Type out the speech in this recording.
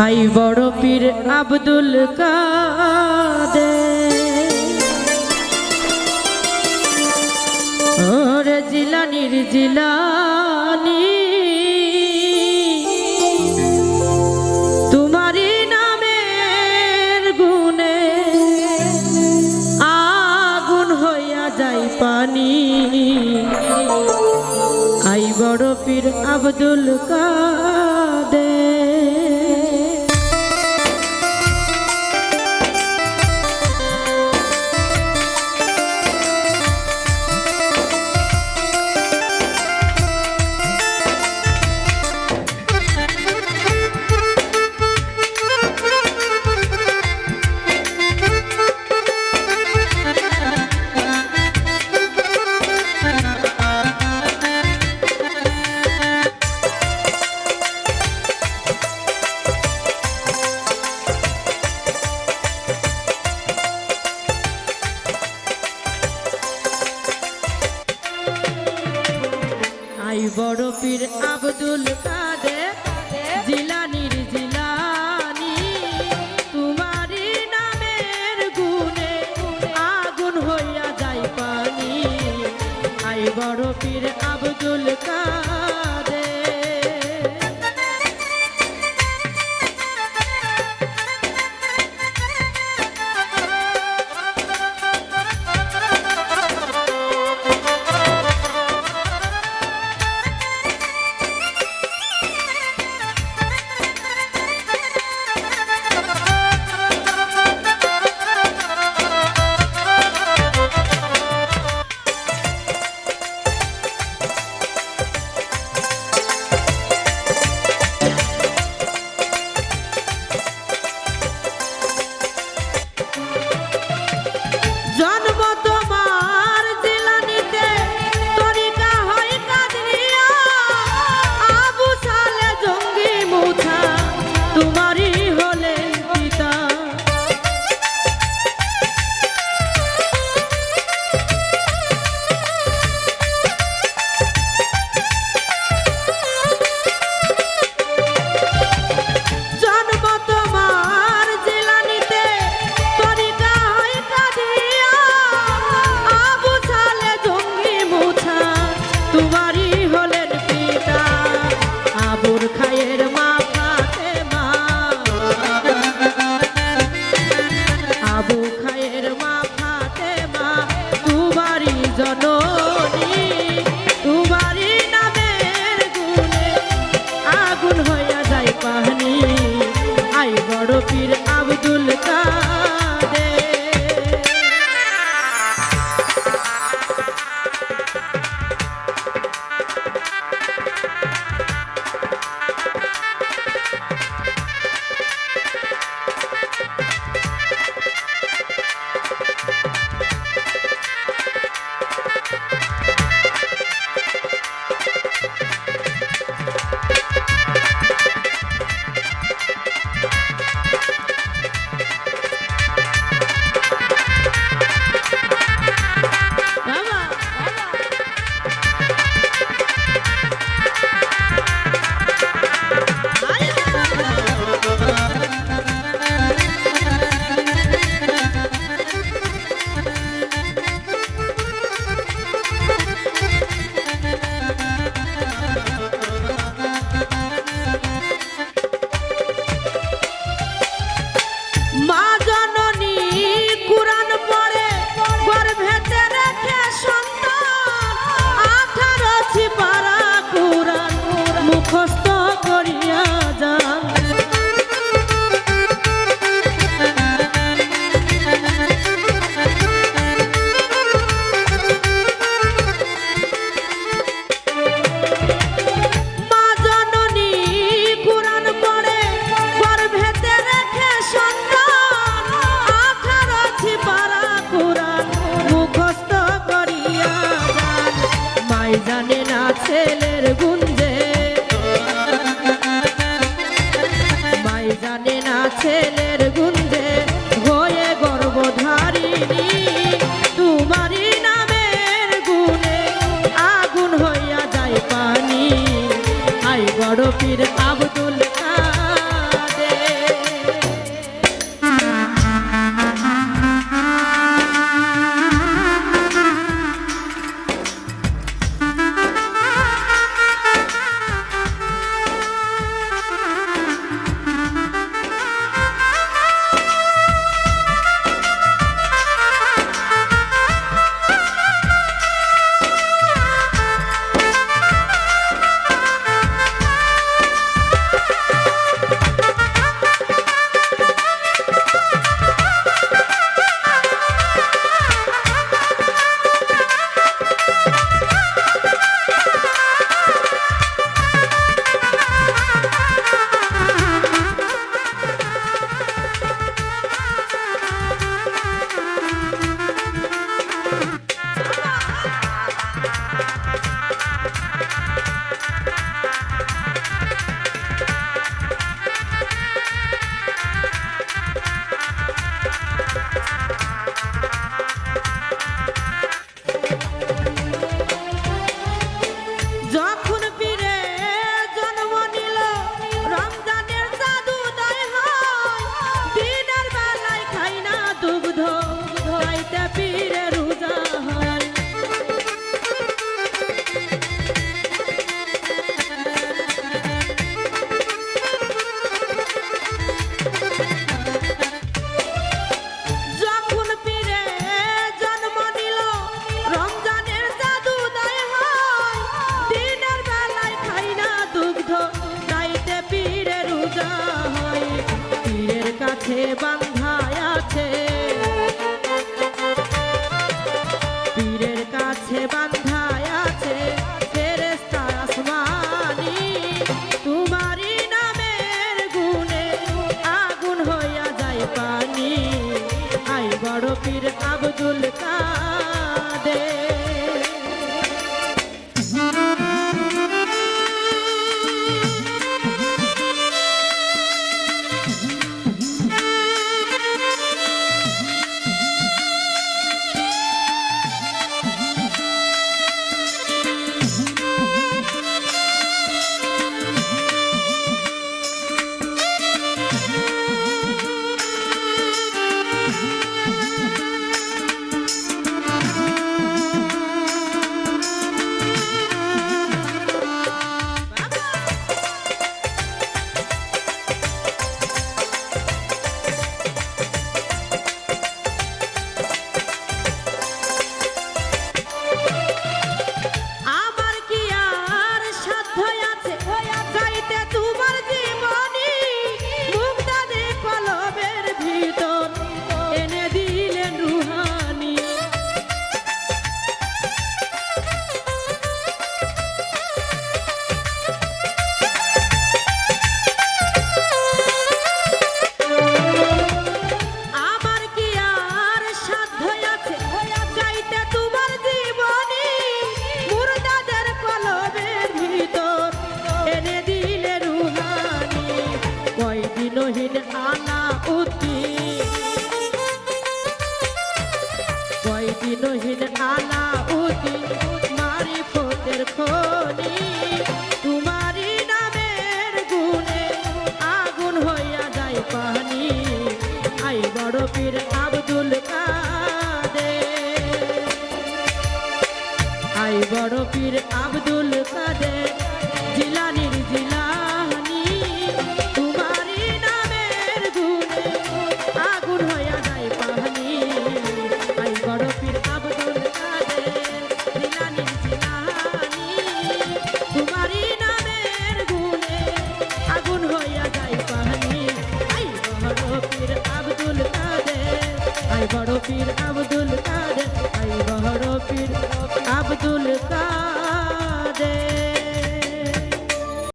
I বড় পীর আব্দুল কাদে ওরে জিলানির জিলানি, তোমারই আগুন হইয়া যাই পানি। আই বড় পীর আব্দুল কা আই বড় পীর আব্দুল কাদের। পীর বিনহীন আলা উদি মারি ফোটের ফোনি তোমারি নামের গুণে আগুন হইয়া যায় পানি। আই বড় পীর আব্দুল কাদে আই বড় পীর আব্দুল কাদের।